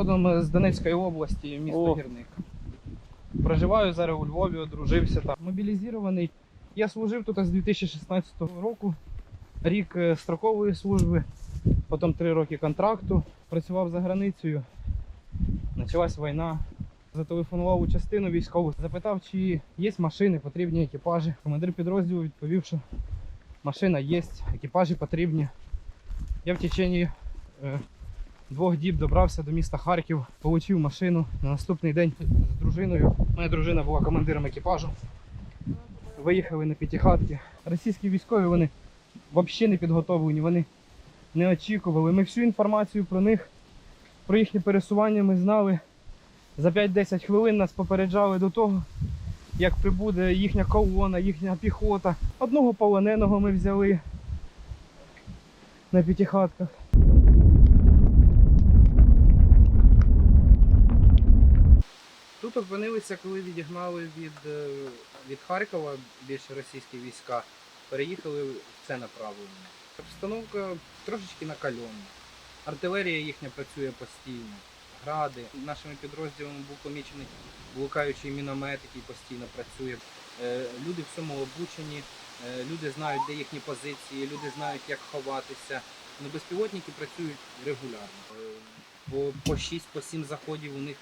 родом з Донецької області, місто О. Гірник. Проживаю зараз у Львові, одружився там. Мобілізований. Я служив тут з 2016 року. Рік е, строкової служби, потім три роки контракту. Працював за границею. Почалась війна. Зателефонував у частину військову, запитав, чи є машини, потрібні екіпажі. Командир підрозділу відповів, що машина є, екіпажі потрібні. Я в течение двох діб добрався до міста Харків, отримав машину на наступний день з дружиною. Моя дружина була командиром екіпажу. Виїхали на п'ятихатки. Російські військові вони взагалі не підготовлені, вони не очікували. Ми всю інформацію про них, про їхнє пересування ми знали. За 5-10 хвилин нас попереджали до того, як прибуде їхня колона, їхня піхота. Одного полоненого ми взяли на п'ятихатках. Тут опинилися, коли відігнали від, е, від Харкова більше російські війська, переїхали в це направлення. Обстановка трошечки накальона. Артилерія їхня працює постійно, гради. Нашими підрозділами був помічений блукаючий міномет, який постійно працює. Е, Люди в цьому обучені, е, люди знають, де їхні позиції, люди знають, як ховатися. Ну, безпілотники працюють регулярно. По, по 6-7 заходів у них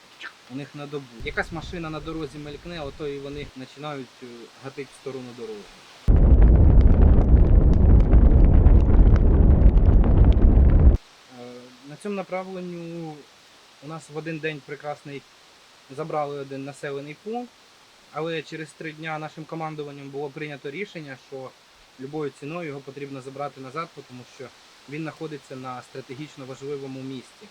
у них на добу. Якась машина на дорозі мелькне, ото і вони починають е, гатити в сторону дороги. Е, На цьому направленню у нас в один день прекрасний забрали один населений пункт, але через три дня нашим командуванням було прийнято рішення, що любою ціною його потрібно забрати назад, тому що він знаходиться на стратегічно важливому місці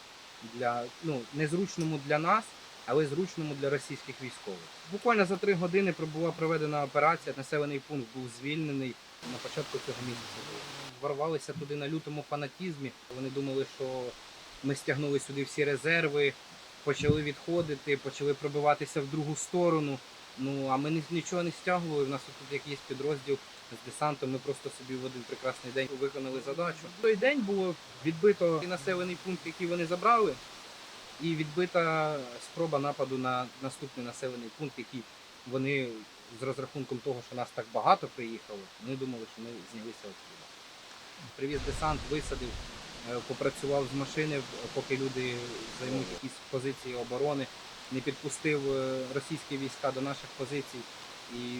для ну незручному для нас, але зручному для російських військових. Буквально за три години була проведена операція. Населений пункт був звільнений на початку цього місяця. Ворвалися туди на лютому фанатізмі. Вони думали, що ми стягнули сюди всі резерви, почали відходити, почали пробиватися в другу сторону. Ну а ми нічого не стягували. У нас тут якийсь підрозділ з десантом. Ми просто собі в один прекрасний день виконали задачу. В той день було відбито населений пункт, який вони забрали, і відбита спроба нападу на наступний населений пункт, який вони з розрахунком того, що нас так багато приїхало, вони думали, що ми знялися оттуда. Привіз десант, висадив, е, попрацював з машини, поки люди займуть якісь позиції оборони, не підпустив е, російські війська до наших позицій і,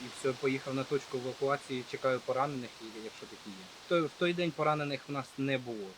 і все, поїхав на точку евакуації, чекаю поранених, якщо такі є. В той день поранених в нас не було.